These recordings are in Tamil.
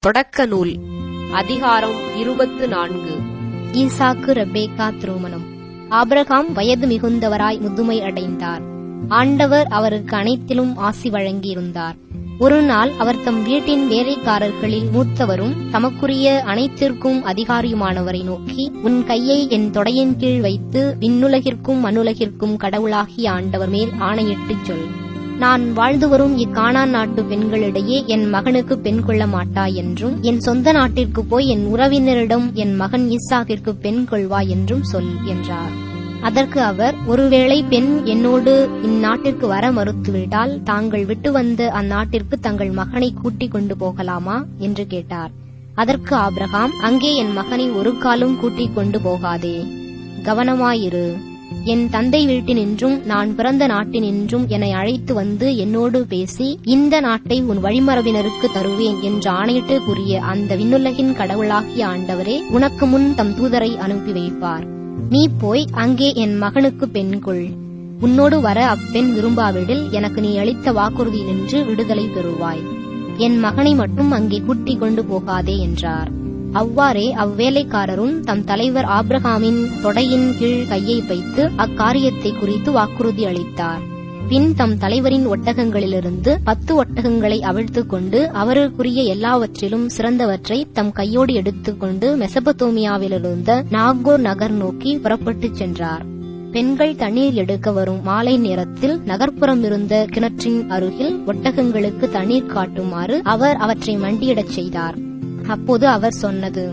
தொடக்க நூல். அதிகாரம் இருபத்து நான்கு. ஈசாக்கு ரெபேக்கா திருமணம் ஆபிரகாம் வயது மிகுந்தவராய் முதுமை அடைந்தார். ஆண்டவர் அவருக்கு அனைத்திலும் ஆசி வழங்கியிருந்தார். ஒரு நாள் அவர் தம் வீட்டின் வேலைக்காரர்களில் மூத்தவரும் தமக்குரிய அனைத்திற்கும் அதிகாரியுமானவரை நோக்கி உன் கையை என் தொடையின் கீழ் வைத்து விண்ணுலகிற்கும் மண்ணுலகிற்கும் கடவுளாகிய ஆண்டவர் மேல் ஆணையிட்டுச் சொல். நான் வாழ்ந்து வரும் இக்கானான் நாட்டு பெண்களிடையே என் மகனுக்கு பெண் கொள்ள மாட்டா என்றும் என் சொந்த நாட்டிற்கு போய் என் உறவினரிடம் என் மகன் ஈசாக்கிற்கு பெண் கொள்வா என்றும் சொல் என்றார். அதற்கு அவர் ஒருவேளை பெண் என்னோடு இந்நாட்டிற்கு வர மறுத்துவிட்டால் தாங்கள் விட்டு வந்த அந்நாட்டிற்கு தங்கள் மகனை கூட்டிக் கொண்டு போகலாமா? என்று கேட்டார். அதற்கு ஆப்ரஹாம் அங்கே என் மகனை ஒரு காலும் கூட்டிக் கொண்டு போகாதே. கவனமாயிரு. என் தந்தை வீட்டினின்றும் நான் பிறந்த நாட்டினின்றும் என்னை அழைத்து வந்து என்னோடு பேசி இந்த நாட்டை உன் வழிமரபினருக்கு தருவேன் என்று ஆணையிட்டு கூறிய அந்த விண்ணுலகின் கடவுளாகிய ஆண்டவரே உனக்கு முன் தம் தூதரை அனுப்பி வைப்பார். நீ போய் அங்கே என் மகனுக்கு பெண் கொள். உன்னோடு வர அப்பெண் விரும்பாவிடில் எனக்கு நீ அளித்த வாக்குறுதி நின்று விடுதலை பெறுவாய். என் மகனை மட்டும் அங்கே கூட்டிக் கொண்டு போகாதே என்றார். அவ்வாறே அவ்வேலைக்காரரும் தம் தலைவர் ஆப்ரஹாமின் தொடையின் கீழ் கையை வைத்து அக்காரியத்தை குறித்து வாக்குறுதி அளித்தார். பின் தம் தலைவரின் ஒட்டகங்களிலிருந்து பத்து ஒட்டகங்களை அவிழ்த்து கொண்டு அவருக்குரிய எல்லாவற்றிலும் சிறந்தவற்றை தம் கையோடு எடுத்துக்கொண்டு மெசபத்தோமியாவிலிருந்த நாகோர் நகர் நோக்கி புறப்பட்டுச் சென்றார். பெண்கள் தண்ணீர் எடுக்க வரும் மாலை நேரத்தில் நகர்ப்புறம் இருந்த கிணற்றின் அருகில் ஒட்டகங்களுக்கு தண்ணீர் காட்டுமாறு அவர் அவற்றை மண்டியிடச் செய்தார். அப்போது அவர் சொன்னது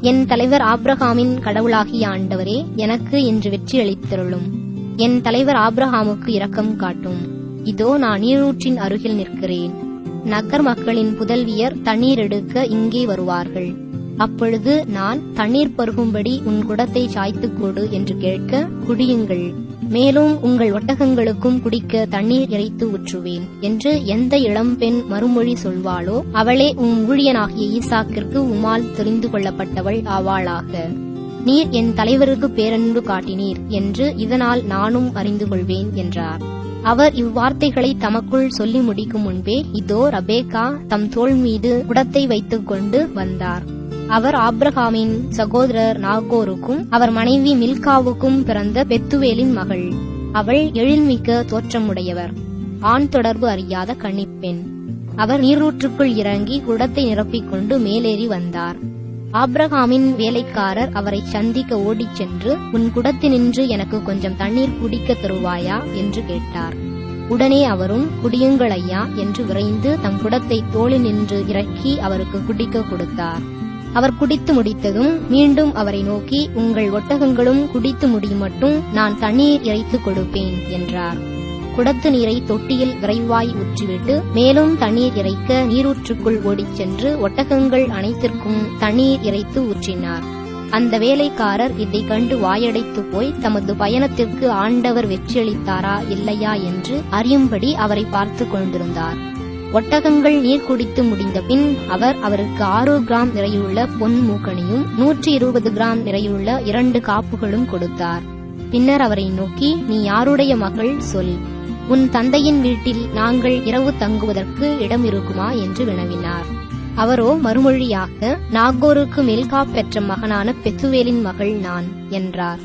என் தலைவர் ஆப்ரஹாமின் கடவுளாகிய ஆண்டவரே எனக்கு இன்று வெற்றி அளித்தருளும். என் தலைவர் ஆப்ரஹாமுக்கு இரக்கம் காட்டும். இதோ நான் நீரூற்றின் அருகில் நிற்கிறேன். நகர் மக்களின் புதல்வியர் தண்ணீர் எடுக்க இங்கே வருவார்கள். அப்பொழுது நான் தண்ணீர் பருகும்படி உன் குடத்தை சாய்த்துக் கொடு என்று கேட்க குடியுங்கள். மேலும் உங்கள் ஒட்டகங்களுக்கும் குடிக்க தண்ணீர் இறைத்து ஊற்றுவேன் என்று எந்த இளம்பெண் மறுமொழி சொல்வாளோ அவளே உம் ஊழியனாகிய ஈசாக்கிற்கு உமால் தெரிந்து கொள்ளப்பட்டவள் ஆவாளாக. நீர் என் தலைவருக்கு பேரன்பு காட்டினீர் என்று இதனால் நானும் அறிந்து கொள்வேன் என்றார். அவர் இவ்வார்த்தைகளை தமக்குள் சொல்லி முடிக்கும் முன்பே இதோ ரபேகா தம் தோள் மீது குடத்தை வைத்துக் கொண்டு வந்தார். அவர் ஆப்ரஹாமின் சகோதரர் நாகோருக்கும் அவர் மனைவி மில்காவுக்கும் பிறந்த பெத்துவேலின் மகள். அவள் எழில்மிக்க தோற்றமுடையவர். ஆண் தொடர்பு அறியாத கன்னிப்பெண் அவர் நீரூற்றுக்குள் இறங்கி குடத்தை நிரப்பிக் கொண்டு மேலேறி வந்தார். ஆப்ரஹாமின் வேலைக்காரர் அவரை சந்திக்க ஓடிச் சென்று உன் குடத்தினின்று எனக்கு கொஞ்சம் தண்ணீர் குடிக்க தருவாயா என்று கேட்டார். உடனே அவரும் குடியுங்கள் ஐயா என்று விரைந்து தம் குடத்தை தோளில் நின்று இறக்கி அவருக்கு குடிக்க கொடுத்தார். அவர் குடித்து முடித்ததும் மீண்டும் அவரை நோக்கி உங்கள் ஒட்டகங்களும் குடித்து முடியும் மட்டும் நான் தண்ணீர் இறைத்து கொடுப்பேன் என்றார். குடத்து நீரை தொட்டியில் விரைவாய் ஊற்றிவிட்டு மேலும் தண்ணீர் இறைக்க நீரூற்றுக்குள் ஓடிச் சென்று ஒட்டகங்கள் அனைத்திற்கும் தண்ணீர் இறைத்து ஊற்றினார். அந்த வேலைக்காரர் இதை கண்டு வாயடைத்து போய் தமது பயணத்திற்கு ஆண்டவர் வெற்றியளித்தாரா இல்லையா? என்று அறியும்படி அவரை பார்த்து கொண்டிருந்தார். ஒட்டகங்கள் நீர் குடித்து முடிந்த பின் அவர் அவருக்கு ஆறு கிராம் நிறையுள்ள பொன் மூக்கணியும் நூற்றி இருபது கிராம் நிறையுள்ள இரண்டு காப்புகளும் கொடுத்தார். பின்னர் அவரை நோக்கி நீ யாருடைய மகள்? சொல். உன் தந்தையின் வீட்டில் நாங்கள் இரவு தங்குவதற்கு இடம் இருக்குமா என்று வினவினார். அவரோ மறுமொழியாக நாகோருக்கு மெல்கா பெற்ற மகனான பெத்துவேலின் மகள் நான் என்றார்.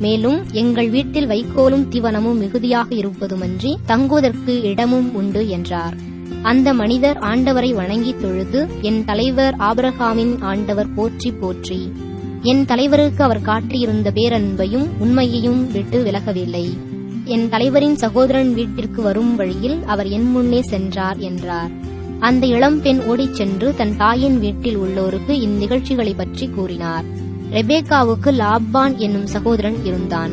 மேலும் எங்கள் வீட்டில் வைக்கோலும் தீவனமும் மிகுதியாக இருப்பதுமன்றி தங்குவதற்கு இடமும் உண்டு என்றார். அந்த மனிதர் ஆண்டவரை வணங்கி தொழுது என் தலைவர் ஆபரகாமின் ஆண்டவர் போற்றி போற்றி. என் தலைவருக்கு அவர் காட்டியிருந்த பேரன்பையும் உண்மையையும் விட்டு விலகவில்லை. என் தலைவரின் சகோதரன் வீட்டிற்கு வரும் வழியில் அவர் என் முன்னே சென்றார் என்றார். அந்த இளம்பெண் ஓடிச் சென்று தன் தாயின் வீட்டில் உள்ளோருக்கு இந்நிகழ்ச்சிகளை பற்றி கூறினார். ரெபேக்காவுக்கு லாப்பான் என்னும் சகோதரன் இருந்தான்.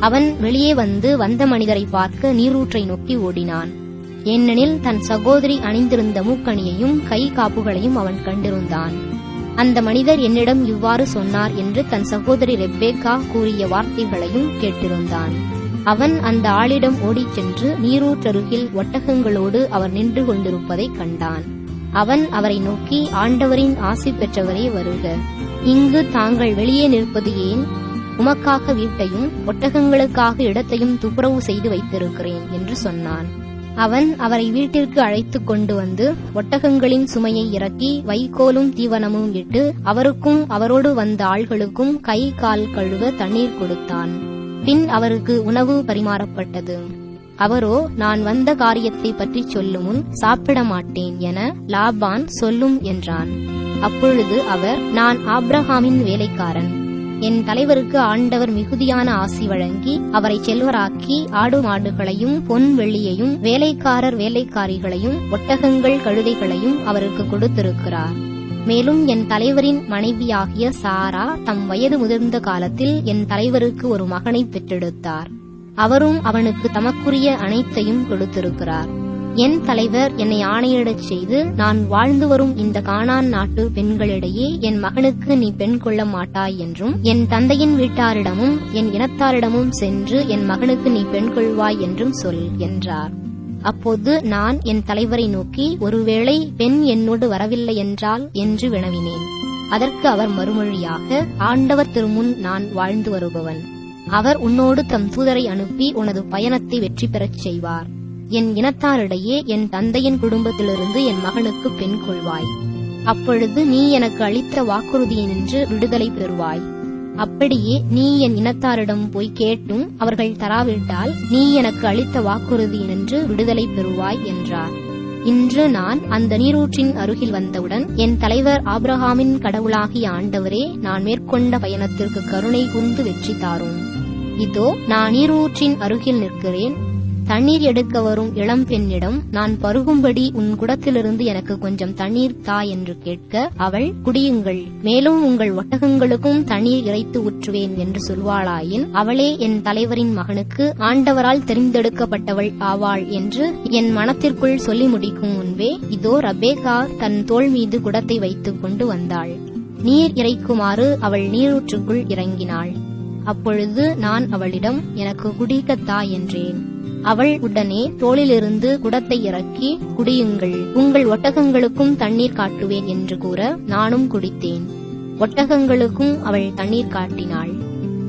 அவன் வெளியே வந்து வந்த மனிதரை பார்க்க நீரூற்றை நோக்கி ஓடினான். ஏனெனில் தன் சகோதரி அணிந்திருந்த மூக்கணியையும் கை காப்புகளையும் அவன் கண்டிருந்தான். அந்த மனிதர் என்னிடம் இவ்வாறு சொன்னார் என்று தன் சகோதரி ரெப்பேக்கா கூறிய வார்த்தைகளையும் கேட்டிருந்தான். அவன் அந்த ஆளிடம் ஓடிச் சென்று நீரூற்றருகில் ஒட்டகங்களோடு அவர் நின்று கொண்டிருப்பதைக் கண்டான். அவன் அவரை நோக்கி ஆண்டவரின் ஆசி பெற்றவரே வருக. இங்கு தாங்கள் வெளியே நிற்பது ஏன்? உமக்காக வீட்டையும் ஒட்டகங்களுக்காக இடத்தையும் துப்புரவு செய்து வைத்திருக்கிறேன் என்று சொன்னான். அவன் அவரை வீட்டிற்கு அழைத்துக் கொண்டு வந்து ஒட்டகங்களின் சுமையை இறக்கி வைக்கோலும் தீவனமும் இட்டு அவருக்கும் அவரோடு வந்த ஆள்களுக்கும் கை கால் கழுவ தண்ணீர் கொடுத்தான். பின் அவருக்கு உணவு பரிமாறப்பட்டது. அவரோ நான் வந்த காரியத்தை பற்றி சொல்லும் முன் சாப்பிட மாட்டேன் என லாபான் சொல்லும் என்றான். அப்பொழுது அவர் நான் ஆப்ரஹாமின் வேலைக்காரன். என் தலைவருக்கு ஆண்டவர் மிகுதியான ஆசி வழங்கி அவரை செல்வராக்கி ஆடு மாடுகளையும் பொன் வெள்ளியையும் வேலைக்காரர் வேலைக்காரிகளையும் ஒட்டகங்கள் கழுதைகளையும் அவருக்கு கொடுத்திருக்கிறார். மேலும் என் தலைவரின் மனைவியாகிய சாரா தம் வயது முதிர்ந்த காலத்தில் என் தலைவருக்கு ஒரு மகனை பெற்றெடுத்தார். அவரும் அவனுக்கு தமக்குரிய அனைத்தையும் கொடுத்திருக்கிறார். என் தலைவர் என்னை ஆணையிடச் செய்து நான் வாழ்ந்து வரும் இந்த காணான் நாட்டு பெண்களிடையே என் மகனுக்கு நீ பெண் கொள்ள மாட்டாய் என்றும் என் தந்தையின் வீட்டாரிடமும் என் இனத்தாரிடமும் சென்று என் மகனுக்கு நீ பெண் கொள்வாய் என்றும் சொல் என்றார். அப்போது நான் என் தலைவரை நோக்கி ஒருவேளை பெண் என்னோடு வரவில்லை என்றால் என்று வினவினேன். அதற்கு அவர் மறுமொழியாக ஆண்டவர் திருமுன் நான் வாழ்ந்து வருபவன். அவர் உன்னோடு தம் தூதரை அனுப்பி உனது பயணத்தை வெற்றி பெறச் செய்வார். என் இனத்தாரிடையே என் தந்தையின் குடும்பத்திலிருந்து என் மகனுக்கு பெண் கொள்வாய். அப்பொழுது நீ எனக்கு அளித்த வாக்குறுதியினின்று விடுதலை பெறுவாய். அப்படியே நீ என் இனத்தாரிடம் போய் கேட்டும் அவர்கள் தராவிட்டால் நீ எனக்கு அளித்த வாக்குறுதியினின்று விடுதலை பெறுவாய் என்றார். இன்று நான் அந்த நீரூற்றின் அருகில் வந்தவுடன் என் தலைவர் ஆப்ரஹாமின் கடவுளாகிய ஆண்டவரே நான் மேற்கொண்ட பயணத்திற்கு கருணை கூர்ந்து வெற்றி தாரும். இதோ நான் நீரூற்றின் அருகில் நிற்கிறேன் தண்ணீர் எடுக்க வரும் இளம் பெண்ணிடம் நான் பருகும்படி உன் குடத்திலிருந்து எனக்கு கொஞ்சம் தண்ணீர் தா என்று கேட்க அவள் குடியுங்கள். மேலும் உங்கள் ஒட்டகங்களுக்கும் தண்ணீர் இறைத்து ஊற்றுவேன் என்று சொல்வாளாயின் அவளே என் தலைவரின் மகனுக்கு ஆண்டவரால் தெரிந்தெடுக்கப்பட்டவள் ஆவாள் என்று என் மனத்திற்குள் சொல்லி முடிக்கும் முன்பே இதோ ரபேகா தன் தோள் மீது குடத்தை வைத்துக் கொண்டு வந்தாள். நீர் இறைக்குமாறு அவள் நீரூற்றுக்குள் இறங்கினாள். அப்பொழுது நான் அவளிடம் எனக்கு குடிக்கத்தா என்றேன். அவள் உடனே தோளிலிருந்து குடத்தை இறக்கி குடியுங்கள். உங்கள் ஒட்டகங்களுக்கும் தண்ணீர் காட்டுவேன் என்று கூற நானும் குடித்தேன். ஒட்டகங்களுக்கும் அவள் தண்ணீர் காட்டினாள்.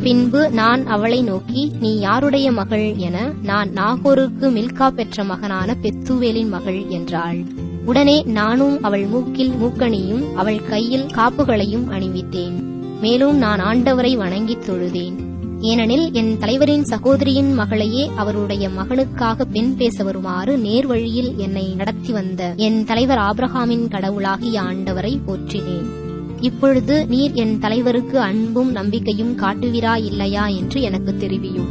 பின்பு நான் அவளை நோக்கி நீ யாருடைய மகள்? என நான் நாகோருக்கு மில்கா பெற்ற மகனான பெத்துவேலின் மகள் என்றாள். உடனே நானும் அவள் மூக்கில் மூக்கணியும் அவள் கையில் காப்புகளையும் அணிவித்தேன். மேலும் நான் ஆண்டவரை வணங்கித் தொழுதேன். ஏனெனில் என் தலைவரின் சகோதரியின் மகளையே அவருடைய மகனுக்காக பெண் பேச வருமாறு நேர்வழியில் என்னை நடத்தி வந்த என் தலைவர் ஆப்ரஹாமின் கடவுளாகிய ஆண்டவரை போற்றினேன். இப்பொழுது நீர் என் தலைவருக்கு அன்பும் நம்பிக்கையும் காட்டுவீரா இல்லையா என்று எனக்கு தெரிவியும்.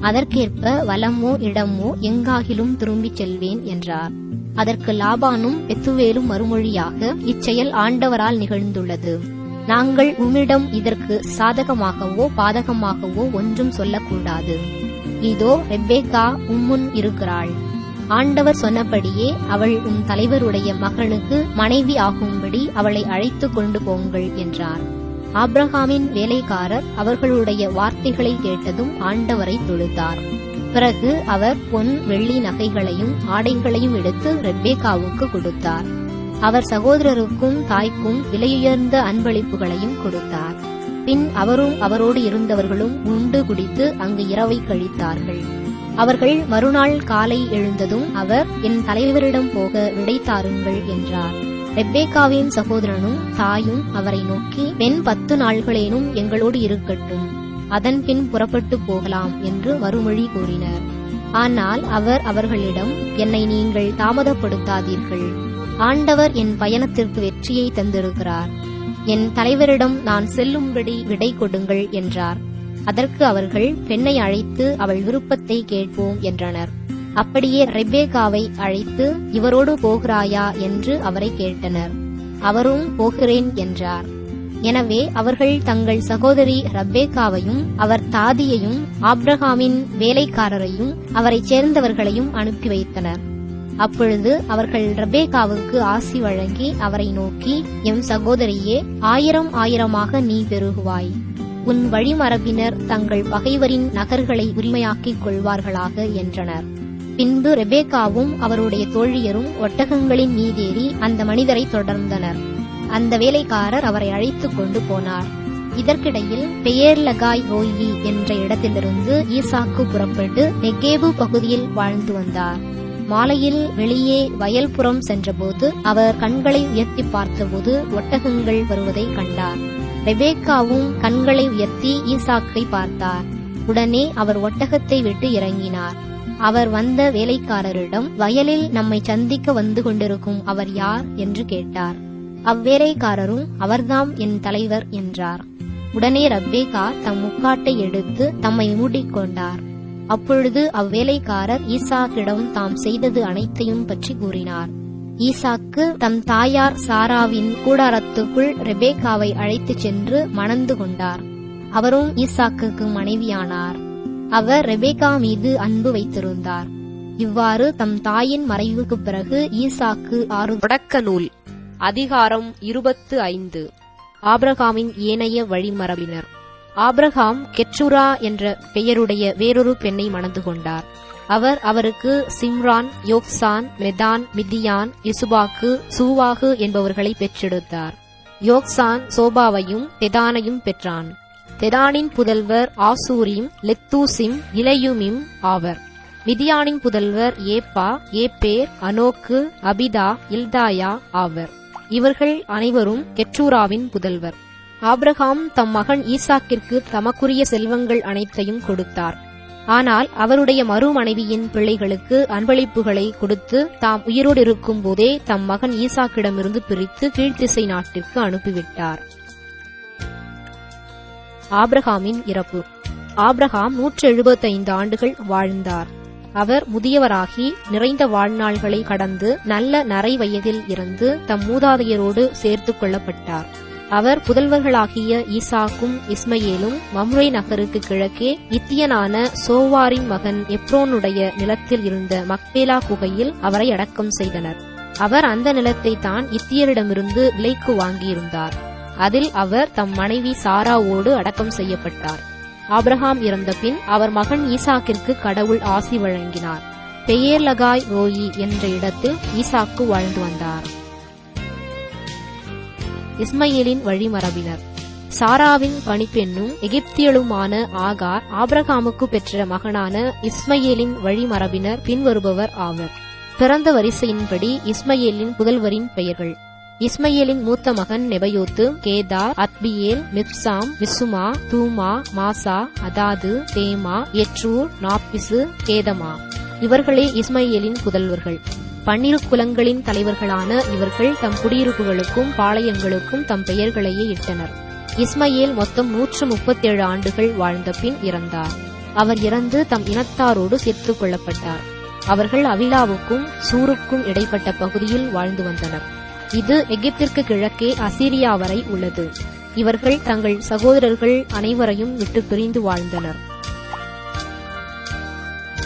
அதற்கேற்ப வலமோ இடமோ எங்காகிலும் திரும்பிச் செல்வேன் என்றார். அதற்கு லாபானும் பெத்துவேலும் மறுமொழியாக இச்செயல் ஆண்டவரால் நிகழ்ந்துள்ளது. நாங்கள் உம்மிடம் இதற்கு சாதகமாகவோ பாதகமாகவோ ஒன்றும் சொல்லக்கூடாது. இதோ ரெப்பேக்கா உம்முன் இருக்கிறாள். ஆண்டவர் சொன்னபடியே அவள் உன் தலைவருடைய மகனுக்கு மனைவி ஆகும்படி அவளை அழைத்து கொண்டு போங்கள் என்றார். ஆப்ரஹாமின் வேலைக்காரர் அவர்களுடைய வார்த்தைகளை கேட்டதும் ஆண்டவரை தொழுத்தார் பிறகு அவர் பொன் வெள்ளி நகைகளையும் ஆடைகளையும் எடுத்து ரெபேகாவுக்கு கொடுத்தார். அவர் சகோதரருக்கும் தாய்க்கும் விலையுயர்ந்த அன்பளிப்புகளையும் கொடுத்தார். பின் அவரும் அவரோடு இருந்தவர்களும் உண்டு குடித்து அங்கு இரவை கழித்தார்கள். அவர்கள் மறுநாள் காலை எழுந்ததும் அவர் என் தலைவரிடம் போக விடை தாருங்கள் என்றார். ரெப்பேக்காவின் சகோதரனும் தாயும் அவரை நோக்கி பெண் பத்து நாள்களேனும் எங்களோடு இருக்கட்டும். அதன் பின் புறப்பட்டு போகலாம் என்று மறுமொழி கூறினர். ஆனால் அவர் அவர்களிடம் என்னை நீங்கள் தாமதப்படுத்தாதீர்கள். ஆண்டவர் என் பயணத்திற்கு வெற்றியை தந்திருக்கிறார். என் தலைவரிடம் நான் செல்லும்படி விடை கொடுங்கள் என்றார். அதற்கு அவர்கள் பெண்ணை அழைத்து அவள் விருப்பத்தை கேட்போம் என்றனர். அப்படியே ரெபேகாவை அழைத்து இவரோடு போகிறாயா? என்று அவரை கேட்டனர். அவரும் போகிறேன் என்றார். எனவே அவர்கள் தங்கள் சகோதரி ரப்பேக்காவையும் அவர் தாதியையும் ஆப்ரஹாமின் வேலைக்காரரையும் அவரைச் சேர்ந்தவர்களையும் அனுப்பி வைத்தனர். அப்பொழுது அவர்கள் ரபேகாவுக்கு ஆசி வழங்கி அவரை நோக்கி எம் சகோதரியே ஆயிரம் ஆயிரமாக நீ பெருகுவாய். உன் வழிமரபினர் தங்கள் பகைவரின் நகர்களை உரிமையாக்கிக் கொள்வார்களாக என்றனர். பின்பு ரெபேக்காவும் அவருடைய தோழியரும் ஒட்டகங்களின் மீதேறி அந்த மனிதரை தொடர்ந்தனர். அந்த வேலைக்காரர் அவரை அழைத்துக் கொண்டு போனார். இதற்கிடையில் பெயர்லகாய் ரோயி என்ற இடத்திலிருந்து ஈசாக்கு புறப்பட்டு நெகேபு பகுதியில் வாழ்ந்து வந்தார். மாலையில் வெளியே வயல்புறம் சென்றபோது அவர் கண்களை உயர்த்தி பார்த்தபோது ஒட்டகங்கள் வருவதை கண்டார். ரெபேக்காவும் கண்களை உயர்த்தி ஈசாக்கை பார்த்தார். உடனே அவர் ஒட்டகத்தை விட்டு இறங்கினார். அவர் வந்த வேலைக்காரரிடம் வயலில் நம்மை சந்திக்க வந்து கொண்டிருக்கும் அவர் யார்? என்று கேட்டார். அவ்வேலைக்காரரும் அவர்தாம் என் தலைவர் என்றார். உடனே ரப்பேகா தம் முக்காட்டை எடுத்து தம்மை மூடிக்கொண்டார். அப்பொழுது அவ்வேலைக்காரர் ஈசாக்கிடம் தாம் செய்தது அனைத்தையும் பற்றி கூறினார். ஈசாக்கு தம் தாயார் சாராவின் கூடாரத்துக்குள் ரெபேக்காவை அழைத்துச் சென்று மணந்து கொண்டார். அவரும் ஈசாக்கு மனைவியானார். அவர் ரெபேகா மீது அன்பு வைத்திருந்தார். இவ்வாறு தம் தாயின் மறைவுக்குப் பிறகு ஈசாக்கு ஆறு தொடக்க நூல் அதிகாரம் இருபத்து ஐந்து. ஆபிரகாமின் ஏனைய வழிமரபினர். ஆப்ரஹாம் கெச்சுரா என்ற பெயருடைய வேறொரு பெண்ணை மணந்து கொண்டார். அவர் அவருக்கு சிம்ரான் யோக்சான் மெதான் மிதியான் இசுபாக்கு சூவாகு என்பவர்களை பெற்றெடுத்தார். யோக்சான் சோபாவையும் தெதானையும் பெற்றான். தெதானின் புதல்வர் ஆசூரிம் லெத்தூசிம் இலையுமிம் ஆவர். மிதியானின் புதல்வர் ஏப்பா ஏப்பேர் அனோக்கு அபிதா இல்தாயா ஆவர். இவர்கள் அனைவரும் கெற்றூராவின் புதல்வர். ஆப்ரஹாம் தம் மகன் ஈசாக்கிற்கு தமக்குரிய செல்வங்கள் அனைத்தையும் கொடுத்தார். ஆனால் அவருடைய மறுமனைவியின் பிள்ளைகளுக்கு அன்பளிப்புகளை கொடுத்து தாம் உயிரோடு இருக்கும் போதே தம் மகன் ஈசாக்கிடமிருந்து பிரித்து கீழ்த்திசை நாட்டிற்கு அனுப்பிவிட்டார். ஆப்ரஹாமின் இறப்பு. ஆப்ரஹாம் நூற்று எழுபத்தைந்து ஆண்டுகள் வாழ்ந்தார். அவர் முதியவராகி நிறைந்த வாழ்நாள்களை கடந்து நல்ல நரை வயதில் இருந்து தம் மூதாதையரோடு சேர்த்துக் கொள்ளப்பட்டார். அவர் புதல்வர்களாகிய ஈசாக்கும் இஸ்மையேலும் மம்ரே நகருக்கு கிழக்கே இத்தியனான சோவாரின் மகன் எப்ரோனுடைய நிலத்தில் இருந்த மக்பேலா குகையில் அவரை அடக்கம் செய்தனர். அவர் அந்த நிலத்தை தான் இத்தியரிடமிருந்து விலைக்கு வாங்கியிருந்தார். அதில் அவர் தம் மனைவி சாராவோடு அடக்கம் செய்யப்பட்டார். ஆப்ரஹாம் இறந்த பின் அவர் மகன் ஈசாக்கிற்கு கடவுள் ஆசி வழங்கினார். பெயர்லகாய் ரோயி என்ற இடத்தில் ஈசாக்கு வாழ்ந்து வந்தார். இஸ்மையிலின் வழிமரபினர். சாராவின் பணிப்பெண்ணும் எகிப்தியலுமான ஆகார் ஆபிரகாமுக்கு பெற்ற மகனான இஸ்மையேலின் வழிமரபினர் பின்வருபவர் ஆவர். பிறந்த வரிசையின்படி இஸ்மையேலின் புதல்வரின் பெயர்கள். இஸ்மையேலின் மூத்த மகன் Nebaioth Kedar Adbeel Mibsam Mishma Dumah Massa Hadad Tema எற்றூர் நாப்பிசு கேதமா. இவர்களே இஸ்மையேலின் புதல்வர்கள். பன்னிரு குலங்களின் தலைவர்களான இவர்கள் தம் குடியிருப்புகளுக்கும் பாளையங்களுக்கும் தம் பெயர்களையே இட்டனர். இஸ்மயேல் மொத்தம் நூற்று முப்பத்தேழு ஆண்டுகள் வாழ்ந்த பின் இறந்தார். அவர் இறந்து தம் இனத்தாரோடு சேர்த்துக் கொள்ளப்பட்டார். அவர்கள் அவிலாவுக்கும் சூருக்கும் இடைப்பட்ட பகுதியில் வாழ்ந்து வந்தனர். இது எகிப்திற்கு கிழக்கே அசீரியா வரை உள்ளது. இவர்கள் தங்கள் சகோதரர்கள் அனைவரையும் விட்டு பிரிந்து வாழ்ந்தனர்.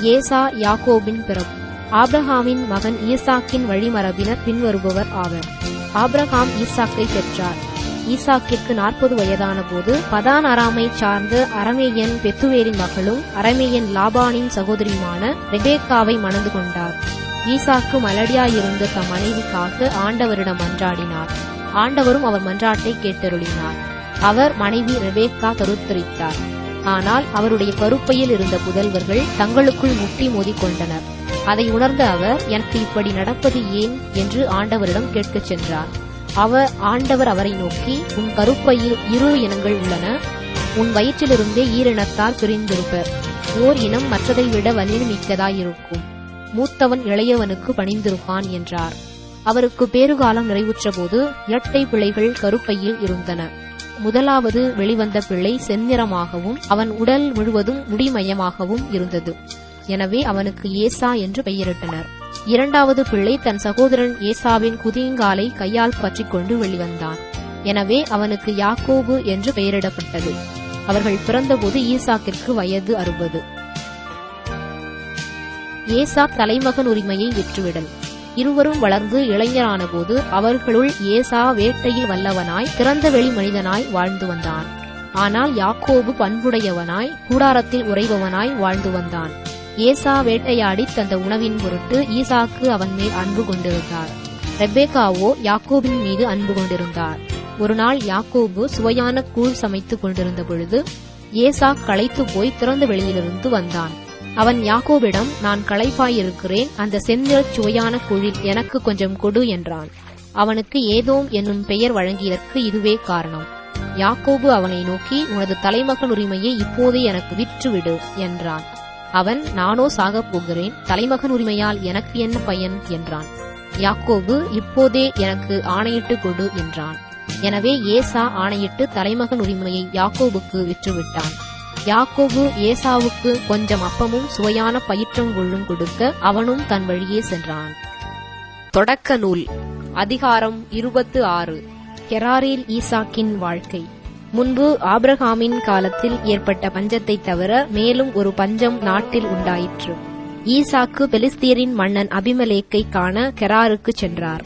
ஏசா யாக்கோபின் பிறப்பு. ஆப்ரஹாமின் மகன் ஈசாக்கின் வழிமரபினர் பின்வருபவர் ஆவர். ஆபிரகாம் ஈசாக்கை பெற்றார். ஈசாக்கிற்கு நாற்பது வயதான போது பதான் அராமை சார்ந்த அரமேயன் பெத்துவேலின் மகளும் அரமேயன் லாபானின் சகோதரியுமான ரெபேக்காவை மணந்து கொண்டார். ஈசாக்கு மலடியாயிருந்த தம் மனைவிக்காக ஆண்டவரிடம் மன்றாடினார். ஆண்டவரும் அவர் மன்றாட்டை கேட்டருளினார். அவர் மனைவி ரெபேக்கா கருத்தரித்தார். ஆனால் அவருடைய கருப்பையில் இருந்த புதல்வர்கள் தங்களுக்குள் முட்டி மோதிக்கொண்டனர். அதை உணர்ந்த அவர் எனக்கு இப்படி நடப்பது ஏன் என்று ஆண்டவரிடம் கேட்கச் சென்றார். அவர் ஆண்டவர் அவரை நோக்கி உன் கருப்பையில் இரு இனங்கள் உள்ளன உன் வயிற்றிலிருந்தே ஈரினத்தார் பிரிந்திருப்பர். ஓர் இனம் மற்றதை விட வலிமை மிக்கதாயிருக்கும். மூத்தவன் இளையவனுக்கு பணிந்திருப்பான் என்றார். அவருக்கு பேறுகாலம் நிறைவுற்றபோது இரட்டை பிள்ளைகள் கருப்பையில் இருந்தன. முதலாவது வெளிவந்த பிள்ளை செந்நிறமாகவும் அவன் உடல் முழுவதும் முடிமயமாகவும் இருந்தது. எனவே அவனுக்கு ஏசா என்று பெயரிட்டனர். இரண்டாவது பிள்ளை தன் சகோதரன் ஏசாவின் குதியங்காலை கையால் பற்றிக்கொண்டு வெளிவந்தான். எனவே அவனுக்கு யாக்கோபு என்று பெயரிடப்பட்டது. அவர்கள் பிறந்தபோது ஈசாக்கிற்கு வயது அறுபது. ஏசா தலைமகன் உரிமையை விற்றுவிடல் இருவரும் வளர்ந்து இளைஞரான போது அவர்களுள் ஏசா வேட்டையில் வல்லவனாய் திறந்த வெளி மனிதனாய் வாழ்ந்து வந்தான். ஆனால் யாக்கோபு பண்புடையவனாய் கூடாரத்தில் உறைபவனாய் வாழ்ந்து வந்தான். ஏசா வேட்டையாடி தந்த உணவின் பொருட்டு ஈசாக்கு அவன் மேல் அன்பு கொண்டிருந்தார். ரெபேகாவோ யாக்கோபின் மீது அன்பு கொண்டிருந்தார். ஒரு நாள் யாக்கோபு சுவையான கூழ் சமைத்துக் கொண்டிருந்த பொழுது ஏசா களைத்து போய் திறந்த வெளியிலிருந்து வந்தான். அவன் யாக்கோபிடம் நான் களைப்பாயிருக்கிறேன் அந்த செந்தில் சுவையான குழில் எனக்கு கொஞ்சம் கொடு என்றான். அவனுக்கு ஏதோம் என்னும் பெயர் வழங்கியதற்கு இதுவே காரணம். யாக்கோபு அவனை நோக்கி உனது தலைமகன் உரிமையை இப்போதே எனக்கு விற்றுவிடு என்றான். அவன் நானோ சாகப் போகிறேன் தலைமகன் உரிமையால் எனக்கு என்ன பயன்? என்றான். யாக்கோபு இப்போதே எனக்கு ஆணையிட்டு கொடு என்றான். எனவே ஏசா ஆணையிட்டு தலைமகன் உரிமையை யாக்கோபுக்கு விற்றுவிட்டான். யாக்கோபு ஏசாவுக்கு கொஞ்சம் அப்பமும் சுவையான பயிற்றங்குள்ளும் கொடுக்க அவனும் தன் வழியே சென்றான். தொடக்க நூல் அதிகாரம் இருபத்து ஆறு கெராரில் ஈசாக்கின் வாழ்க்கை. முன்பு ஆப்ரஹாமின் காலத்தில் ஏற்பட்ட பஞ்சத்தை தவிர மேலும் ஒரு பஞ்சம் நாட்டில் உண்டாயிற்று. ஈசாக்கு பெலிஸ்தியரின் மன்னன் அபிமலேக்கை காண கெராருக்கு சென்றார்.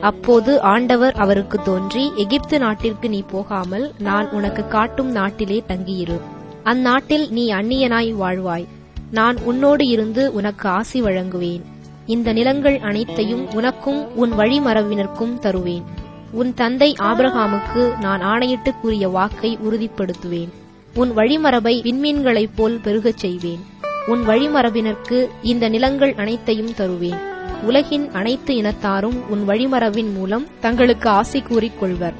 அப்போது ஆண்டவர் அவருக்கு தோன்றி எகிப்து நாட்டிற்கு நீ போகாமல் நான் உனக்கு காட்டும் நாட்டிலே தங்கியிரு. அந்நாட்டில் நீ அந்நியனாய் வாழ்வாய். நான் உன்னோடு இருந்து உனக்கு ஆசி வழங்குவேன். இந்த நிலங்கள் அனைத்தையும் உனக்கும் உன் வழிமரவினருக்கும் தருவேன். உன் தந்தை ஆபிரகாமுக்கு நான் ஆணையிட்டு கூறிய வாக்கை உறுதிப்படுத்துவேன். உன் வழிமரபை விண்மீன்களைப் போல் பெருகச் செய்வேன். உன் வழிமரபினருக்கு இந்த நிலங்கள் அனைத்தையும் தருவேன். உலகின் அனைத்து இனத்தாரும் உன் வழிமரபின் மூலம் தங்களுக்கு ஆசை கூறிக் கொள்வர்.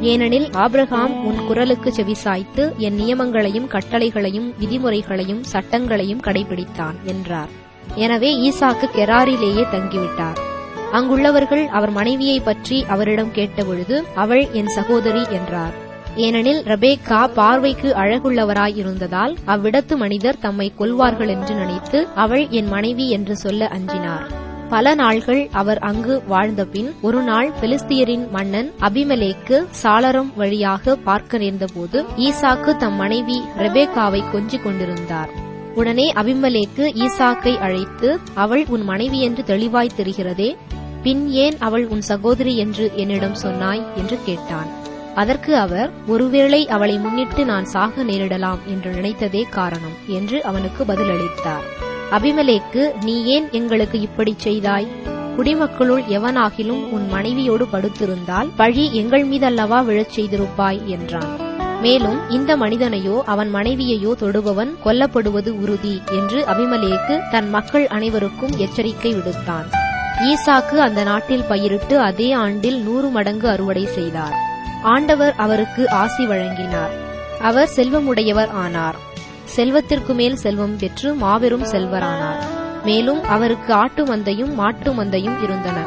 ஏனெனில் ஆபிரகாம் உன் குரலுக்கு செவிசாய்த்து என் நியமங்களையும் கட்டளைகளையும் விதிமுறைகளையும் சட்டங்களையும் கடைபிடித்தான் என்றார். எனவே ஈசாக்கு கெராரிலேயே தங்கிவிட்டார். அங்குள்ளவர்கள் அவர் மனைவியை பற்றி அவரிடம் கேட்டபொழுது அவள் என் சகோதரி என்றார். ஏனெனில் ரெபேக்கா பார்வைக்கு அழகுள்ளவராய் இருந்ததால் அவ்விடத்து மனிதர் தம்மை கொல்வார்கள் என்று நினைத்து அவள் என் மனைவி என்று சொல்ல அஞ்சினார். பல நாள்கள் அவர் அங்கு வாழ்ந்தபின் ஒரு நாள் பெலிஸ்தியரின் மன்னன் அபிமலேக்கு சாளரம் வழியாக பார்க்க நேர்ந்தபோது ஈசாக்கு தம் மனைவி ரெபேக்காவை கொஞ்சிக் கொண்டிருந்தார். உடனே அபிமலேக்கு ஈசாக்கை அழைத்து அவள் உன் மனைவி என்று தெளிவாய் தெரிகிறதே பின் ஏன் அவள் உன் சகோதரி என்று என்னிடம் சொன்னாய் என்று கேட்டான். அதற்கு அவர் ஒருவேளை அவளை முன்னிட்டு நான் சாக நேரிடலாம் என்று நினைத்ததே காரணம் என்று அவனுக்கு பதிலளித்தார். அபிமலேக்கு நீ ஏன் எங்களுக்கு இப்படி செய்தாய்? குடிமக்களுள் எவனாகிலும் உன் மனைவியோடு படுத்திருந்தால் பழி எங்கள் மீதல்லவா விழச் செய்திருப்பாய் என்றான். மேலும் இந்த மனிதனையோ அவன் மனைவியையோ தொடுபவன் கொல்லப்படுவது உறுதி என்று அபிமலேக்கு தன் மக்கள் அனைவருக்கும் எச்சரிக்கை விடுத்தான். ஈசாக்கு அந்த நாட்டில் பயிரிட்டு அதே ஆண்டில் நூறு மடங்கு அறுவடை செய்தார். ஆண்டவர் அவருக்கு ஆசி வழங்கினார். அவர் செல்வமுடையவர் ஆனார். செல்வத்திற்கு மேல் செல்வம் பெற்று மாபெரும் செல்வரானார். மேலும் அவருக்கு ஆட்டு மந்தையும் மாட்டு மந்தையும் இருந்தன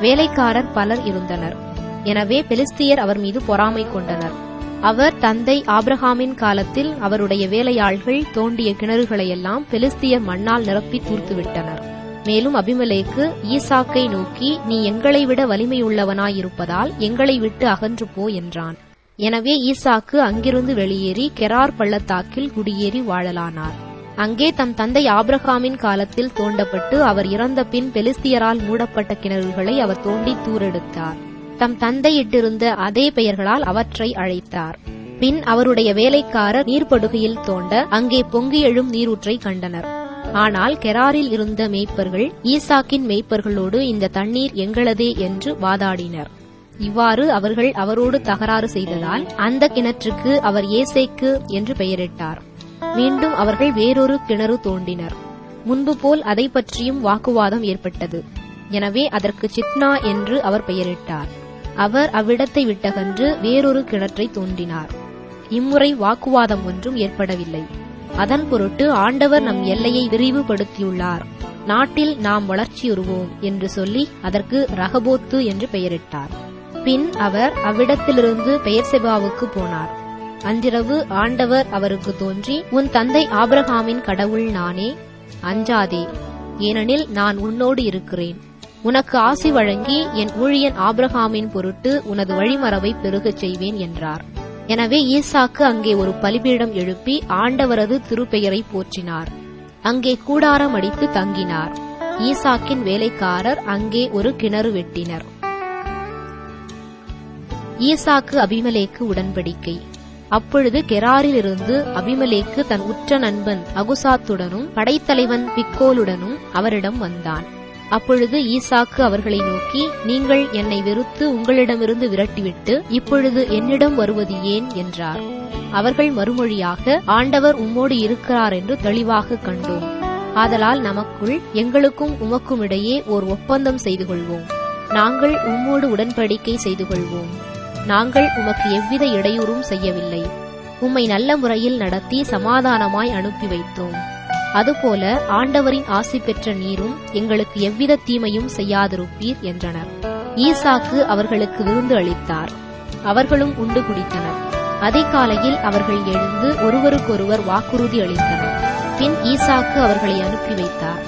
வேலைக்காரர் பலர் இருந்தனர். எனவே பெலிஸ்தியர் அவர் மீது பொறாமை கொண்டனர். அவர் தந்தை ஆபிரகாமின் காலத்தில் அவருடைய வேலையாள்கள் தோண்டிய கிணறுகளையெல்லாம் பெலிஸ்தியர் மண்ணால் நிரப்பி தூர்த்துவிட்டனர். மேலும் அபிமலேக்கு ஈசாக்கை நோக்கி நீ எங்களை விட வலிமையுள்ளவனாயிருப்பதால் எங்களை விட்டு அகன்று போ என்றான். எனவே ஈசாக்கு அங்கிருந்து வெளியேறி கெரார் பள்ளத்தாக்கில் குடியேறி வாழலானார். அங்கே தம் தந்தை ஆபிரகாமின் காலத்தில் தோண்டப்பட்டு அவர் இறந்த பின் பெலிஸ்தியரால் மூடப்பட்ட கிணறுகளை அவர் தோண்டி தூரெடுத்தார் தம் தந்தை இட்டிருந்த அதே பெயர்களால் அவற்றை அழைத்தார். பின் அவருடைய வேலைக்காரர் நீர்ப்படுகையில் தோண்ட அங்கே பொங்கி எழும் நீரூற்றை கண்டனர். ஆனால் கெராரில் இருந்த மேய்ப்பர்கள் ஈசாக்கின் மேய்ப்பர்களோடு இந்த தண்ணீர் எங்களதே என்று வாதாடினர். இவ்வாறு அவர்கள் அவரோடு தகராறு செய்ததால் அந்த கிணற்றுக்கு அவர் ஏசேக்கு என்று பெயரிட்டார். மீண்டும் அவர்கள் வேறொரு கிணறு தோண்டினர். முன்பு போல் அதை பற்றியும் வாக்குவாதம் ஏற்பட்டது. எனவே அதற்கு சித்னா என்று அவர் பெயரிட்டார். அவர் அவ்விடத்தை விட்டகன்று வேறொரு கிணற்றை தோண்டினார். இம்முறை வாக்குவாதம் ஒன்றும் ஏற்படவில்லை. அதன் பொருட்டு ஆண்டவர் நம் எல்லையை விரிவுபடுத்தியுள்ளார். நாட்டில் நாம் வளர்ச்சியுறுவோம் என்று சொல்லி அதற்கு ரகபோத்து என்று பெயரிட்டார். பின் அவர் அவ்விடத்திலிருந்து பெயர்செபாவுக்கு போனார். அன்றிரவு ஆண்டவர் அவருக்கு தோன்றி உன் தந்தை ஆபிரகாமின் கடவுள் நானே அஞ்சாதே ஏனெனில் நான் உன்னோடு இருக்கிறேன். உனக்கு ஆசி வழங்கி என் ஊழியன் ஆபிரகாமின் பொருட்டு உனது வழிமரவை பெருகச் செய்வேன் என்றார். எனவே ஈசாக்கு அங்கே ஒரு பலிபீடம் எழுப்பி ஆண்டவரது திருப்பெயரை போற்றினார். அங்கே கூடாரம் அடித்து தங்கினார். ஈசாக்கின் வேலைக்காரர் அங்கே ஒரு கிணறு வெட்டினர். ஈசாக்கு அபிமலேக்கு உடன்படிக்கை. அப்பொழுது கெராரிலிருந்து அபிமலேக்கு தன் உற்ற நண்பன் அகுசாத்துடனும் படைத்தலைவன் பிக்கோலுடனும் அவரிடம் வந்தான். அப்பொழுது ஈசாக்கு அவர்களை நோக்கி நீங்கள் என்னை வெறுத்து உங்களிடமிருந்து விரட்டிவிட்டு இப்பொழுது என்னிடம் வருவது ஏன்? என்றார். அவர்கள் மறுமொழியாக ஆண்டவர் உம்மோடு இருக்கிறார் என்று தெளிவாக கண்டோம். ஆதலால் நமக்குள் எங்களுக்கும் உமக்கும் இடையே ஓர் ஒப்பந்தம் செய்து கொள்வோம் நாங்கள் உம்மோடு உடன்படிக்கை செய்து கொள்வோம் நாங்கள் உமக்கு எவ்வித இடையூறும் செய்யவில்லை. உம்மை நல்ல முறையில் நடத்தி சமாதானமாய் அனுப்பி வைத்தோம். அதுபோல ஆண்டவரின் ஆசி பெற்ற நீரும் எங்களுக்கு எவ்வித தீமையும் செய்யாதிருப்பீர் என்றனர். ஈசாக்கு அவர்களுக்கு விருந்து அளித்தார். அவர்களும் உண்டு குடித்தனர். அதிகாலையில் அவர்கள் எழுந்து ஒருவருக்கொருவர் வாக்குறுதி அளித்தனர். பின் ஈசாக்கு அவர்களை அனுப்பி வைத்தார்.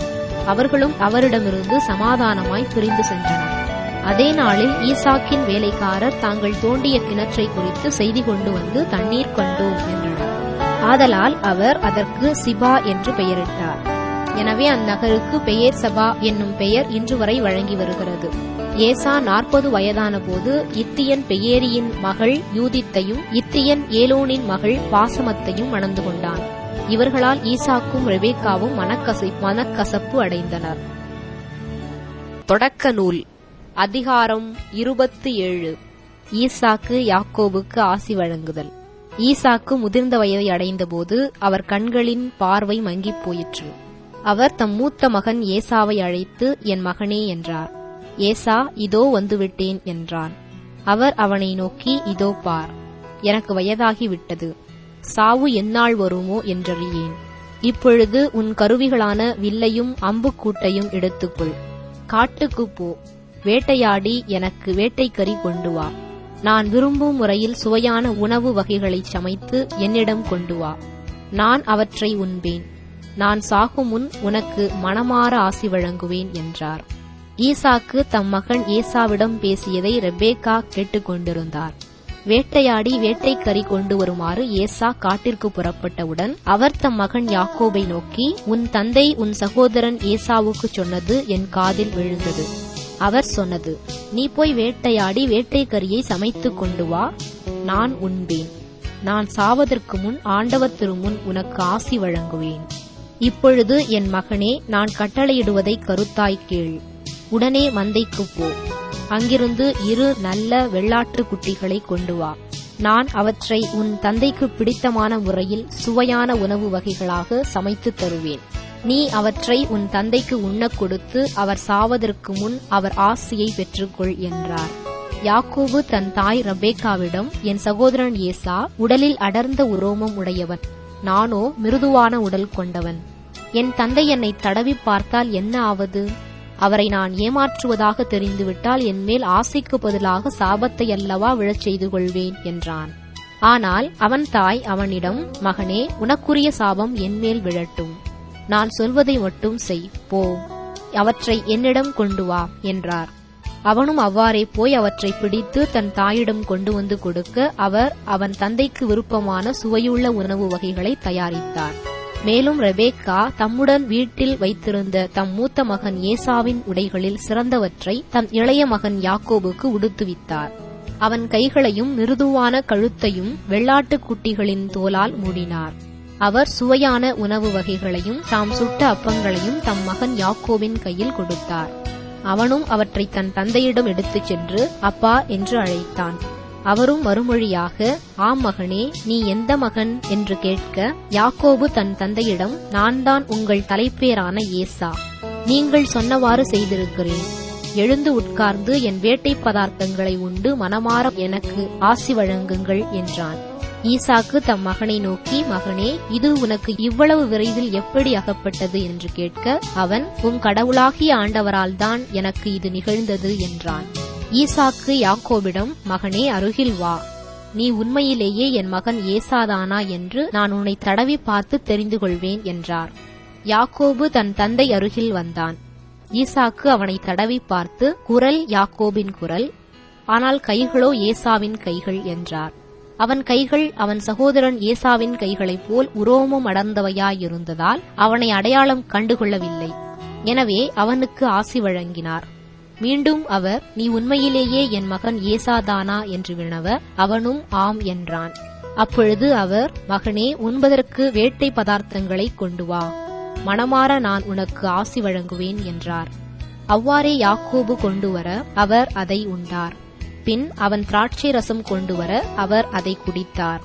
அவர்களும் அவரிடமிருந்து சமாதானமாய் பிரிந்து சென்றனர். அதே நாளில் ஈசாக்கின் வேலைக்காரர் தாங்கள் தோண்டிய கிணற்றை குறித்து செய்தி கொண்டு வந்து தண்ணீர் கண்டோம் என்றனர். ஆதலால் அவர் அதற்கு சிபா என்று பெயரிட்டார். எனவே அந்நகருக்கு பெயர் சபா என்னும் பெயர் இன்று வரை வழங்கி வருகிறது. ஏசா நாற்பது வயதான போது இத்தியன் பெயேரியின் மகள் யூதித்தையும் இத்தியன் ஏலோனின் மகள் பாசமத்தையும் மணந்து கொண்டான். இவர்களால் ஈசாக்கும் ரெபேக்காவும் மனக்கசை மனக்கசப்பு அடைந்தனர். தொடக்க நூல். அதிகாரம் இருபத்தி ஏழு. ஈசாக்கு யாக்கோபுக்கு ஆசி வழங்குதல். ஈசாக்கு முதிர்ந்த வயதை அடைந்தபோது அவர் கண்களின் பார்வை மங்கிப் போயிற்று. அவர் தம் மூத்த மகன் ஏசாவை அழைத்து என் மகனே என்றார். ஏசா இதோ வந்துவிட்டேன் என்றான். அவர் அவனை நோக்கி இதோ பார் எனக்கு வயதாகிவிட்டது. சாவு எந்நாள் வருமோ என்றறியேன். இப்பொழுது உன் கருவிகளான வில்லையும் அம்புக்கூட்டையும் எடுத்துக்கொள். காட்டுக்குப் போ. வேட்டையாடி எனக்கு வேட்டைக்கறி கொண்டு வா. நான் விரும்பும் முறையில் சுவையான உணவு வகைகளைச் சமைத்து என்னிடம் கொண்டு வா. நான் அவற்றை உண்பேன். நான் சாகும் முன் உனக்கு மனமாற ஆசி வழங்குவேன் என்றார். ஈசாக்கு தம் மகன் ஏசாவிடம் பேசியதை ரெபேக்கா கேட்டுக்கொண்டிருந்தார். வேட்டையாடி வேட்டைக்கறி கொண்டு வருமாறு ஏசா காட்டிற்கு புறப்பட்டவுடன் அவர் தம் மகன் யாக்கோபை நோக்கி உன் தந்தை உன் சகோதரன் ஏசாவுக்கு சொன்னது என் காதில் விழுந்தது. அவர் சொன்னது நீ போய் வேட்டையாடி வேட்டைக்கரியை சமைத்து கொண்டு வா நான் உண்பேன். நான் சாவதற்கு முன் ஆண்டவர் திருமுன் உனக்கு ஆசி வழங்குவேன். இப்பொழுது என் மகனே நான் கட்டளையிடுவதை கருத்தாய் கேள். உடனே மந்தைக்குப் போ. அங்கிருந்து இரு நல்ல வெள்ளாட்டு குட்டிகளை கொண்டு வா. நான் அவற்றை உன் தந்தைக்கு பிடித்தமான முறையில் சுவையான உணவு வகைகளாக சமைத்துத் தருவேன். நீ அவற்றை உன் தந்தைக்கு உண்ணக் கொடுத்து அவர் சாவதற்கு முன் அவர் ஆசியை பெற்றுக்கொள் என்றார். யாக்கோபு தன் தாய் ரபேக்காவிடம் என் சகோதரன் ஏசா உடலில் அடர்ந்த உரோமம் உடையவன். நானோ மிருதுவான உடல் கொண்டவன். என் தந்தை என்னை தடவி பார்த்தால் என்ன ஆவது? அவரை நான் ஏமாற்றுவதாக தெரிந்துவிட்டால் என்மேல் ஆசைக்கு பதிலாக சாபத்தை அல்லவா விழச் செய்து கொள்வேன் என்றான். ஆனால் அவன் தாய் அவனிடம் மகனே உனக்குரிய சாபம் என்மேல் விழட்டும். நான் சொல்வதை மட்டும் செய் போ. அவற்றை என்னிடம் கொண்டு வா என்றார். அவனும் அவ்வாறே போய் அவற்றை பிடித்து தன் தாயிடம் கொண்டு வந்து கொடுக்க அவர் அவன் தந்தைக்கு விருப்பமான சுவையுள்ள உணவு வகைகளை தயாரித்தார். மேலும் ரெபேக்கா தம்முடன் வீட்டில் வைத்திருந்த தம் மூத்த மகன் ஏசாவின் உடைகளில் சிறந்தவற்றை தம் இளைய மகன் யாக்கோபுக்கு உடுத்துவித்தார். அவன் கைகளையும் மிருதுவான கழுத்தையும் வெள்ளாட்டுக் குட்டிகளின் தோலால் மூடினார். அவர் சுவையான உணவு வகைகளையும் தாம் சுட்ட அப்பங்களையும் தம் மகன் யாக்கோவின் கையில் கொடுத்தார். அவனும் அவற்றை தன் தந்தையிடம் எடுத்துச் சென்று அப்பா என்று அழைத்தான். அவரும் மறுமொழியாக ஆம் மகனே நீ எந்த மகன்? என்று கேட்க யாக்கோபு தன் தந்தையிடம் நான் தான் உங்கள் தலைப்பேரான ஏசா. நீங்கள் சொன்னவாறு செய்திருக்கிறேன். எழுந்து உட்கார்ந்து என் வேட்டை பதார்த்தங்களை உண்டு மனமாற எனக்கு ஆசி வழங்குங்கள் என்றான். ஈசாக்கு தம் மகனை நோக்கி மகனே இது உனக்கு இவ்வளவு விரைவில் எப்படி அகப்பட்டது? என்று கேட்க அவன் உன் கடவுளாகிய ஆண்டவரால் தான் எனக்கு இது நிகழ்ந்தது என்றான். ஈசாக்கு யாக்கோபிடம் மகனே அருகில் வா. நீ உண்மையிலேயே என் மகன் ஏசாதானா என்று நான் உன்னை தடவி பார்த்து தெரிந்து கொள்வேன் என்றார். யாக்கோபு தன் தந்தை அருகில் வந்தான். ஈசாக்கு அவனை தடவி பார்த்து குரல் யாக்கோபின் குரல். ஆனால் கைகளோ ஏசாவின் கைகள் என்றார். அவன் கைகள் அவன் சகோதரன் ஏசாவின் கைகளைப் போல் உரோமம் அடர்ந்தவையாயிருந்ததால் அவனை அடையாளம் கண்டுகொள்ளவில்லை. எனவே அவனுக்கு ஆசி வழங்கினார். மீண்டும் அவர் நீ உண்மையிலேயே என் மகன் ஏசாதானா? என்று வினவ அவனும் ஆம் என்றான். அப்பொழுது அவர் மகனே உண்பதற்கு வேட்டை பதார்த்தங்களை கொண்டு வா. மனமாற நான் உனக்கு ஆசி வழங்குவேன் என்றார். அவ்வாறே யாக்கோபு கொண்டு வர அவர் அதை உண்டார். பின் அவன் திராட்சை ரசம் கொண்டு வர அவர் அதை குடித்தார்.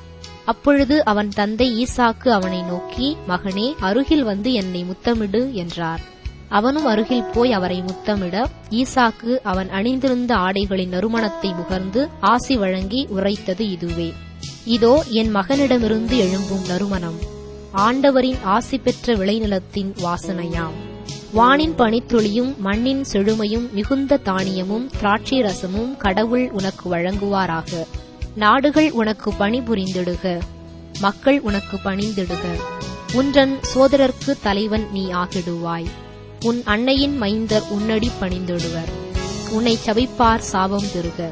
அப்பொழுது அவன் தந்தை ஈசாக்கு அவனை நோக்கி மகனே அருகில் வந்து என்னை முத்தமிடு என்றார். அவனும் அருகில் போய் அவரை முத்தமிட ஈசாக்கு அவன் அணிந்திருந்த ஆடைகளின் நறுமணத்தை முகர்ந்து ஆசி வழங்கி உரைத்தது இதுவே. இதோ என் மகனிடமிருந்து எழும்பும் நறுமணம். ஆண்டவரின் ஆசி பெற்ற விளைநிலத்தின் வாசனையாம். வானின் பனித்துளியும் மண்ணின் செழுமையும் மிகுந்த தானியமும் திராட்சை ரசமும் கடவுள் உனக்கு வழங்குவாராக. நாடுகள் உனக்கு பணிபுரிந்திடுக மக்கள் உனக்கு பணிந்திடுக. உன்றன் சோதரர்க்கு தலைவன் நீ ஆகிடுவாய். உன் அன்னையின் மைந்தர் உன்னடி பணிந்திடுவர். உன்னை சபிப்பார் சாபம் பெறுக.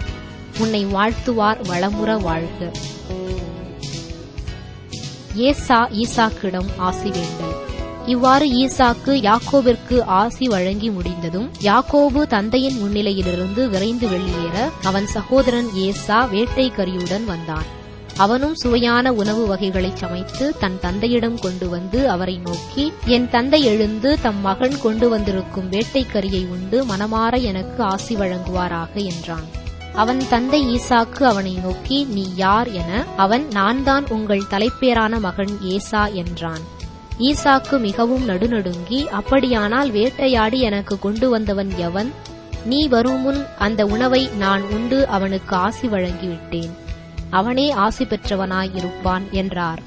உன்னை வாழ்த்துவார் வளமுற வாழ்க. ஏசா ஈசாக்கிடம் ஆசி வேண்டல் இவ்வாறு ஈசாக்கு யாக்கோவிற்கு ஆசி வழங்கி முடிந்ததும் யாக்கோபு தந்தையின் முன்னிலையிலிருந்து விரைந்து வெளியேற அவன் சகோதரன் ஏசா வேட்டை கரியுடன் வந்தான். அவனும் சுவையான உணவு வகைகளை சமைத்து தன் தந்தையிடம் கொண்டு வந்து அவரை நோக்கி என் தந்தை எழுந்து தம் மகன் கொண்டு வந்திருக்கும் வேட்டைக்கரியை உண்டு மனமாற எனக்கு ஆசி வழங்குவாராக என்றான். அவன் தந்தை ஈசாக்கு அவனை நோக்கி நீ யார் என அவன் நான் தான் உங்கள் தலைப்பேரான மகன் ஏசா என்றான். ஈசாக்கு மிகவும் நடுநடுங்கி அப்படியானால் வேட்டையாடி எனக்கு கொண்டு வந்தவன் எவன்? நீ வரும் முன் அந்த உணவை நான் உண்டு அவனுக்கு ஆசி வழங்கிவிட்டேன். அவனே ஆசி பெற்றவனாயிருப்பான் என்றார்.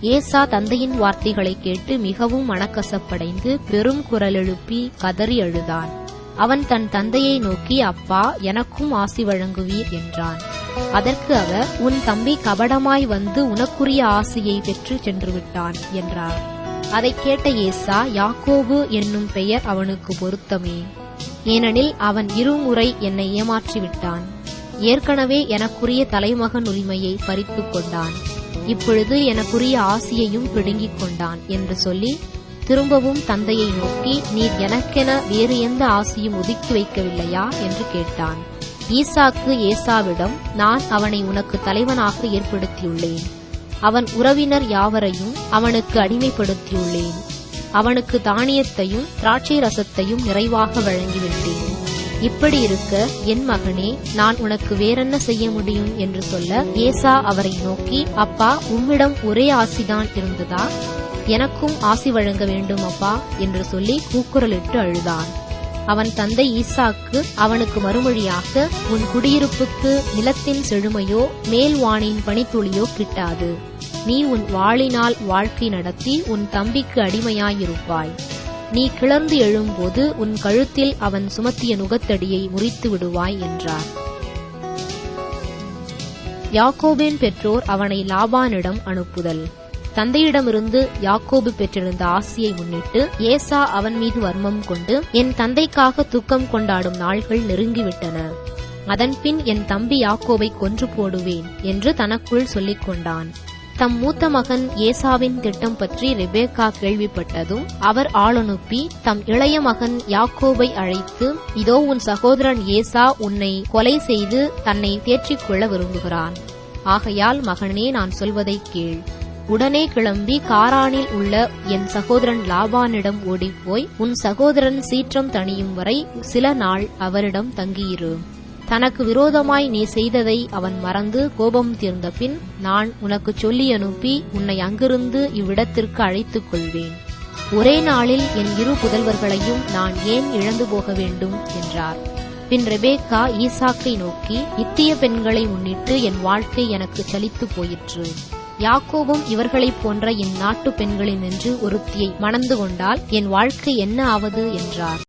ஏசா தந்தையின் வார்த்தைகளை கேட்டு மிகவும் மனக்கசப்படைந்து பெரும் குரல் எழுப்பி கதறி அழுதான் அவன் தன் தந்தையை நோக்கி அப்பா எனக்கும் ஆசி வழங்குவீர் என்றான். அதற்கு அவர் உன் தம்பி கபடமாய் வந்து உனக்குரிய ஆசியை பெற்று சென்று விட்டான் என்றார். அதைக் கேட்ட ஏசா யாக்கோபு என்னும் பெயர் அவனுக்கு பொருத்தமே. ஏனெனில் அவன் இருமுறை என்னை ஏமாற்றிவிட்டான். ஏற்கனவே எனக்குரிய தலைமகன் உரிமையை பறித்து கொண்டான். இப்பொழுது எனக்குரிய ஆசியையும் பிடுங்கிக் கொண்டான் என்று சொல்லி திரும்பவும் தந்தையை நோக்கி நீர் எனக்கென வேறு எந்த ஆசியும் ஒதுக்கி வைக்கவில்லையா? என்று கேட்டான். ஈசாக்கு ஏசாவிடம் நான் அவனை உனக்கு தலைவனாக ஏற்படுத்தியுள்ளேன். அவன் உறவினர் யாவரையும் அவனுக்கு அடிமைப்படுத்தியுள்ளேன். அவனுக்கு தானியத்தையும் திராட்சை ரசத்தையும் நிறைவாக வழங்கிவிட்டேன். இப்படி இருக்க என் மகனே நான் உனக்கு வேறென்ன செய்ய முடியும் என்று சொல்ல ஏசா அவரை நோக்கி அப்பா உம்மிடம் ஒரே ஆசிதான் இருந்ததா? எனக்கும் ஆசி வழங்க வேண்டும் அப்பா என்று சொல்லி கூக்குரலிட்டு அழுதான். அவன் தந்தை ஈசாக்கு அவனுக்கு மறுமொழியாக உன் குடியிருப்புக்கு நிலத்தின் செழுமையோ மேல் வானின் பனித்துளியோ கிட்டாது. நீ உன் வாளினால் வாழ்க்கை நடத்தி உன் தம்பிக்கு அடிமையாயிருப்பாய். நீ கிளர்ந்து எழும்போது உன் கழுத்தில் அவன் சுமத்திய நுகத்தடியை முறித்து விடுவாய் என்றார். யாக்கோபின் பெற்றோர் அவனை லாபானிடம் அனுப்புதல். தந்தையிடமிருந்து யாக்கோபு பெற்றிருந்த ஆசியை முன்னிட்டு ஏசா அவன் மீது வர்மம் கொண்டு என் தந்தைக்காக துக்கம் கொண்டாடும் நாள்கள் நெருங்கிவிட்டன. அதன்பின் என் தம்பி யாக்கோபை கொன்று போடுவேன் என்று தனக்குள் சொல்லிக் கொண்டான் தம் மூத்த மகன் ஏசாவின் திட்டம் பற்றி ரெபேக்கா கேள்விப்பட்டதும் அவர் ஆளனுப்பி தம் இளைய மகன் யாக்கோபை அழைத்து இதோ உன் சகோதரன் ஏசா உன்னை கொலை செய்து தன்னை தேற்றிக் கொள்ள விரும்புகிறான். ஆகையால் மகனே நான் சொல்வதை கேள். உடனே கிளம்பி காரானில் உள்ள என் சகோதரன் லாபானிடம் ஓடிப்போய் உன் சகோதரன் சீற்றம் தணியும் வரை சில நாள் அவரிடம் தங்கியிரு. தனக்கு விரோதமாய் நீ செய்ததை அவன் மறந்து கோபம் தீர்ந்த பின் நான் உனக்கு சொல்லி அனுப்பி உன்னை அங்கிருந்து இவ்விடத்திற்கு அழைத்துக் கொள்வேன். ஒரே நாளில் என் இரு புதல்வர்களையும் நான் ஏன் இழந்து போக வேண்டும் என்றார். பின் ரெபேக்கா ஈசாக்கை நோக்கி இத்திய பெண்களை முன்னிட்டு என் வாழ்க்கை எனக்கு சலித்து போயிற்று. யாக்கோவும் இவர்களைப் போன்ற என் நாட்டு பெண்களினின்று ஒருத்தியை மணந்து கொண்டால் என் வாழ்க்கை என்ன ஆவது என்றார்.